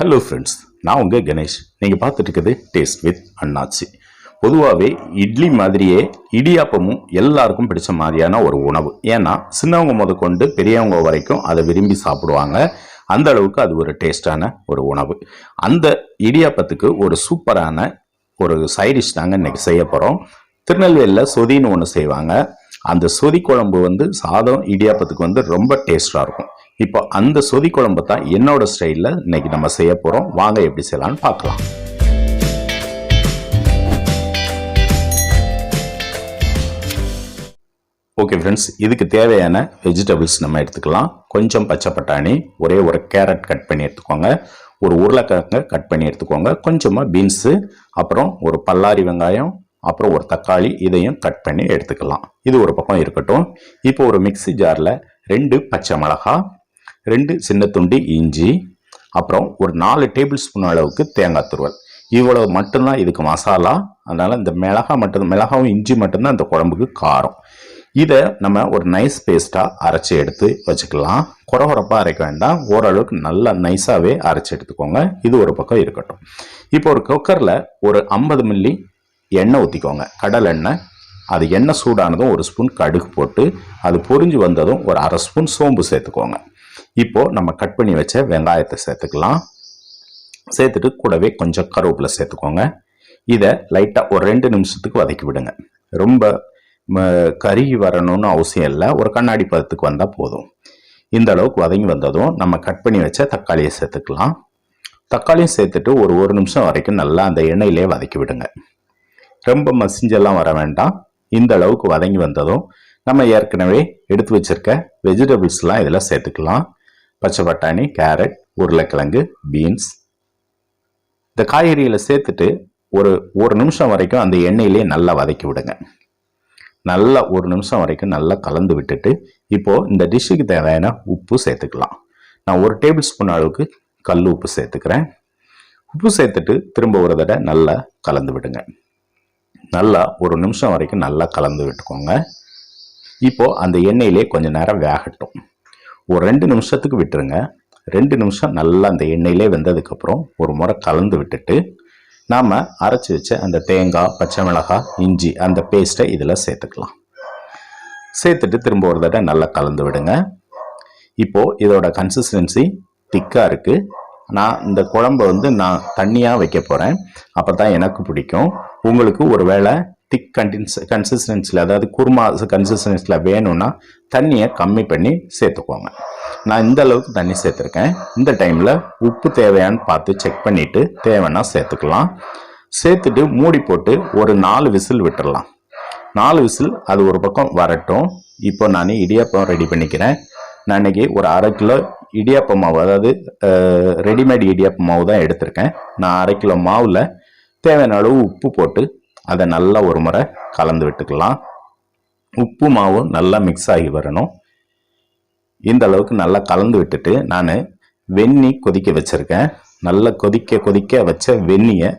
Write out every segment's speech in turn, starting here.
Hello friends நான் உங்கள் கணேஷ். நீங்கள் பார்த்துட்டு இருக்கிறது டேஸ்ட் வித் அண்ணாச்சி. பொதுவாகவே இட்லி மாதிரியே இடியாப்பமும் எல்லாருக்கும் பிடிச்ச மாதிரியான ஒரு உணவு. ஏன்னா சின்னவங்க முதற்கொண்டு பெரியவங்க வரைக்கும் அதை விரும்பி சாப்பிடுவாங்க. அந்த அளவுக்கு அது ஒரு டேஸ்டான ஒரு உணவு. அந்த இடியாப்பத்துக்கு ஒரு சூப்பரான ஒரு சைடிஷ் தாங்க இன்னைக்கு செய்ய போகிறோம் திருநெல்வேலியில் சொதின்னு ஒன்று செய்வாங்க. அந்த சொதி குழம்பு வந்து சாதம் இடியாப்பத்துக்கு வந்து ரொம்ப டேஸ்டாக இருக்கும். இப்போ அந்த சொதி குழம்பு தான் என்னோட ஸ்டைலில் இன்னைக்கு நம்ம செய்ய போகிறோம் வாங்க எப்படி செய்யலாம்னு பார்க்கலாம். ஓகே ஃப்ரெண்ட்ஸ் இதுக்கு தேவையான வெஜிடபிள்ஸ் நம்ம எடுத்துக்கலாம். கொஞ்சம் பச்சை பட்டாணி ஒரே ஒரு கேரட் கட் பண்ணி எடுத்துக்கோங்க. ஒரு உருளைக்கிழங்க கட் பண்ணி எடுத்துக்கோங்க. கொஞ்சமாக பீன்ஸு அப்புறம் ஒரு பல்லாரி வெங்காயம் அப்புறம் ஒரு தக்காளி இதையும் கட் பண்ணி எடுத்துக்கலாம். இது ஒரு பக்கம் இருக்கட்டும். இப்போ ஒரு மிக்ஸி ஜாரில் ரெண்டு பச்சை மிளகா ரெண்டு சின்ன துண்டு இஞ்சி அப்புறம் ஒரு நாலு டேபிள் ஸ்பூன் அளவுக்கு தேங்காய் துருவல். இவ்வளவு மட்டும்தான் இதுக்கு மசாலா. அதனால் இந்த மிளகா மட்டும் மிளகாவும் இஞ்சி மட்டும்தான் இந்த குழம்புக்கு காரம். இதை நம்ம ஒரு நைஸ் பேஸ்ட்டாக அரைச்சி எடுத்து வச்சுக்கலாம். குறகுறப்பாக அரைக்க வேண்டாம். ஓரளவுக்கு நல்லா நைஸாகவே அரைச்சி எடுத்துக்கோங்க. இது ஒரு பக்கம் இருக்கட்டும். இப்போ ஒரு குக்கரில் ஒரு ஐம்பது மில்லி எண்ணெய் ஊற்றிக்கோங்க கடல் எண்ணெய். அது எண்ணெய் சூடானதும் ஒரு ஸ்பூன் கடுகு போட்டு அது பொரிஞ்சு வந்ததும் ஒரு அரை ஸ்பூன் சோம்பு சேர்த்துக்கோங்க. இப்போ நம்ம கட் பண்ணி வச்ச வெங்காயத்தை சேர்த்துக்கலாம். சேர்த்துட்டு கூடவே கொஞ்சம் கருவேப்பிலை சேர்த்துக்கோங்க. இதை லைட்டாக ஒரு ரெண்டு நிமிஷத்துக்கு வதக்கி விடுங்க. ரொம்ப ம, கருகி வரணும்னு அவசியம் இல்லை. ஒரு கண்ணாடி பதத்துக்கு வந்தால் போதும். இந்த அளவுக்கு வதங்கி வந்ததும் நம்ம கட் பண்ணி வச்ச தக்காளியை சேர்த்துக்கலாம். தக்காளியும் சேர்த்துட்டு ஒரு ஒரு நிமிஷம் வரைக்கும் நல்லா அந்த எண்ணெயிலே வதக்கி விடுங்க. ரொம்ப மசிஞ்செல்லாம் வர வேண்டாம். இந்த அளவுக்கு வதங்கி வந்ததும் நம்ம ஏற்கனவே எடுத்து வச்சிருக்க வெஜிடபிள்ஸ்லாம் இதில் சேர்த்துக்கலாம். பச்சை பட்டாணி கேரட் உருளைக்கிழங்கு பீன்ஸ். இந்த காய்கறிகளை சேர்த்துட்டு ஒரு ஒரு நிமிஷம் வரைக்கும் அந்த எண்ணெயிலே நல்லா வதக்கி விடுங்க. நல்லா ஒரு நிமிஷம் வரைக்கும் நல்லா கலந்து விட்டுட்டு இப்போது இந்த டிஷ்ஷுக்கு தேவையான உப்பு சேர்த்துக்கலாம். நான் ஒரு டேபிள் ஸ்பூன் அளவுக்கு கல் உப்பு சேர்த்துக்கிறேன். உப்பு சேர்த்துட்டு திரும்ப ஒரு தடவை நல்லா கலந்து விடுங்க. நல்லா ஒரு நிமிஷம் வரைக்கும் நல்லா கலந்து விட்டுக்கோங்க. இப்போ அந்த எண்ணெயிலே கொஞ்சம் நேரம் வேகட்டும். ஒரு ரெண்டு நிமிஷத்துக்கு விட்டுருங்க. ரெண்டு நிமிஷம் நல்லா அந்த எண்ணெயிலே வெந்ததுக்கப்புறம் ஒரு முறை கலந்து விட்டுட்டு நாம் அரைச்சி வச்ச அந்த தேங்காய் பச்சை மிளகாய் இஞ்சி அந்த பேஸ்ட்டை இதில் சேர்த்துக்கலாம். சேர்த்துட்டு திரும்ப ஒரு தடவை நல்லா கலந்து விடுங்க. இப்போது இதோட கன்சிஸ்டன்சி திக்காக இருக்குது நான் இந்த குழம்பை வந்து நான் தண்ணியாக வைக்க போகிறேன் அப்போ தான் எனக்கு பிடிக்கும். உங்களுக்கு ஒரு வேளை திக் கண்டின்ஸ் கன்சிஸ்டன்சியில் அதாவது குருமா கன்சிஸ்டன்சியில் வேணும்னா தண்ணியை கம்மி பண்ணி சேர்த்துக்கோங்க. நான் இந்த அளவுக்கு தண்ணி சேர்த்துருக்கேன். இந்த டைமில் உப்பு தேவையான்னு பார்த்து செக் பண்ணிவிட்டு தேவைன்னா சேர்த்துக்கலாம். சேர்த்துட்டு மூடி போட்டு ஒரு நாலு விசில் விட்டுறலாம். நாலு விசில் அது ஒரு பக்கம் வரட்டும். இப்போ நான் இடியாப்பம் ரெடி பண்ணிக்கிறேன். நான் ஒரு அரை கிலோ இடியாப்ப மாவு அதாவது ரெடிமேட் இடியாப்ப மாவு தான் எடுத்திருக்கேன். நான் அரை கிலோ மாவில் தேவையான அளவு உப்பு போட்டு அதை நல்லா ஒரு முறை கலந்து விட்டுக்கலாம். உப்பு மாவும் நல்லா மிக்ஸ் ஆகி வரணும். இந்த அளவுக்கு நல்லா கலந்து விட்டுட்டு நான் வெந்நி கொதிக்க வச்சுருக்கேன். நல்லா கொதிக்க கொதிக்க வச்ச வெந்நியை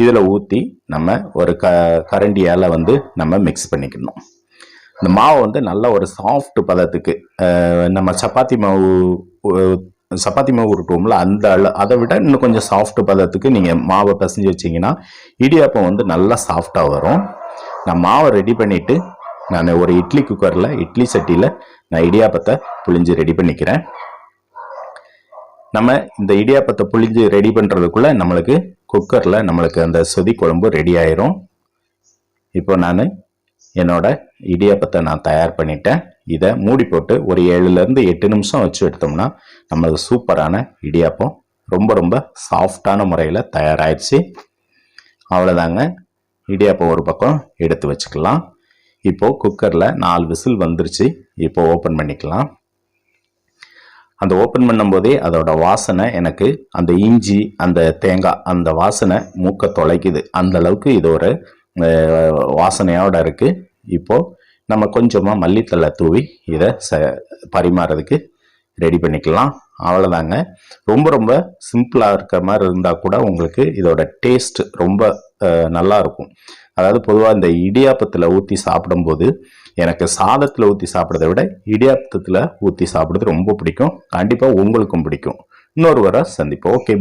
இதில் ஊற்றி நம்ம ஒரு க கரண்டியால் வந்து நம்ம மிக்ஸ் பண்ணிக்கணும். இந்த மாவு வந்து நல்ல ஒரு சாஃப்ட் பதத்துக்கு நம்ம சப்பாத்தி மாவு சப்பாத்தி மாவு உருட்டுவோம்ல அந்த அதை விட இன்னும் கொஞ்சம் சாஃப்ட் பதத்துக்கு நீங்கள் மாவை பிசைஞ்சு வச்சீங்கன்னா இடியாப்பம் வந்து நல்லா சாஃப்டாக வரும். நான் மாவை ரெடி பண்ணிவிட்டு நான் ஒரு இட்லி குக்கரில் இட்லி சட்டியில் நான் இடியாப்பத்தை புழிஞ்சு ரெடி பண்ணிக்கிறேன். நம்ம இந்த இடியாப்பத்தை புழிஞ்சு ரெடி பண்ணுறதுக்குள்ளே நம்மளுக்கு குக்கரில் நம்மளுக்கு அந்த சொதி குழம்பு ரெடி ஆயிரும். இப்போ நான் என்னோட இடியாப்பத்தை நான் தயார் பண்ணிட்டேன். இதை மூடி போட்டு ஒரு ஏழுலேருந்து எட்டு நிமிஷம் வச்சு எடுத்தோம்னா நம்மளுக்கு சூப்பரான இடியாப்பம் ரொம்ப ரொம்ப சாஃப்டான முறையில் தயாராகிடுச்சு அவ்வளோதாங்க இடியாப்பம் ஒரு பக்கம் எடுத்து வச்சுக்கலாம். இப்போது குக்கரில் நாலு விசில் வந்துருச்சு. இப்போது ஓப்பன் பண்ணிக்கலாம். அந்த ஓப்பன் பண்ணும்போதே அதோட வாசனை எனக்கு அந்த இஞ்சி அந்த தேங்காய் அந்த வாசனை மூக்க தொலைக்குது. அந்த அளவுக்கு இது ஒரு வாசனையோட இருக்குது இப்போது நம்ம கொஞ்சமாக மல்லித்தலை தூவி இதை ச பரிமாறதுக்கு ரெடி பண்ணிக்கலாம். அவ்வளோதாங்க ரொம்ப ரொம்ப சிம்பிளாக இருக்கிற மாதிரி இருந்தால் கூட உங்களுக்கு இதோட டேஸ்ட் ரொம்ப நல்லா இருக்கும். அதாவது பொதுவாக இந்த இடியாப்பத்தில் ஊற்றி சாப்பிடும்போது எனக்கு சாதத்தில் ஊற்றி சாப்பிட்றத விட இடியாப்பத்தில் ஊற்றி சாப்பிடுறது ரொம்ப பிடிக்கும். கண்டிப்பாக உங்களுக்கும் பிடிக்கும். இன்னொரு வர சந்திப்போம். ஓகே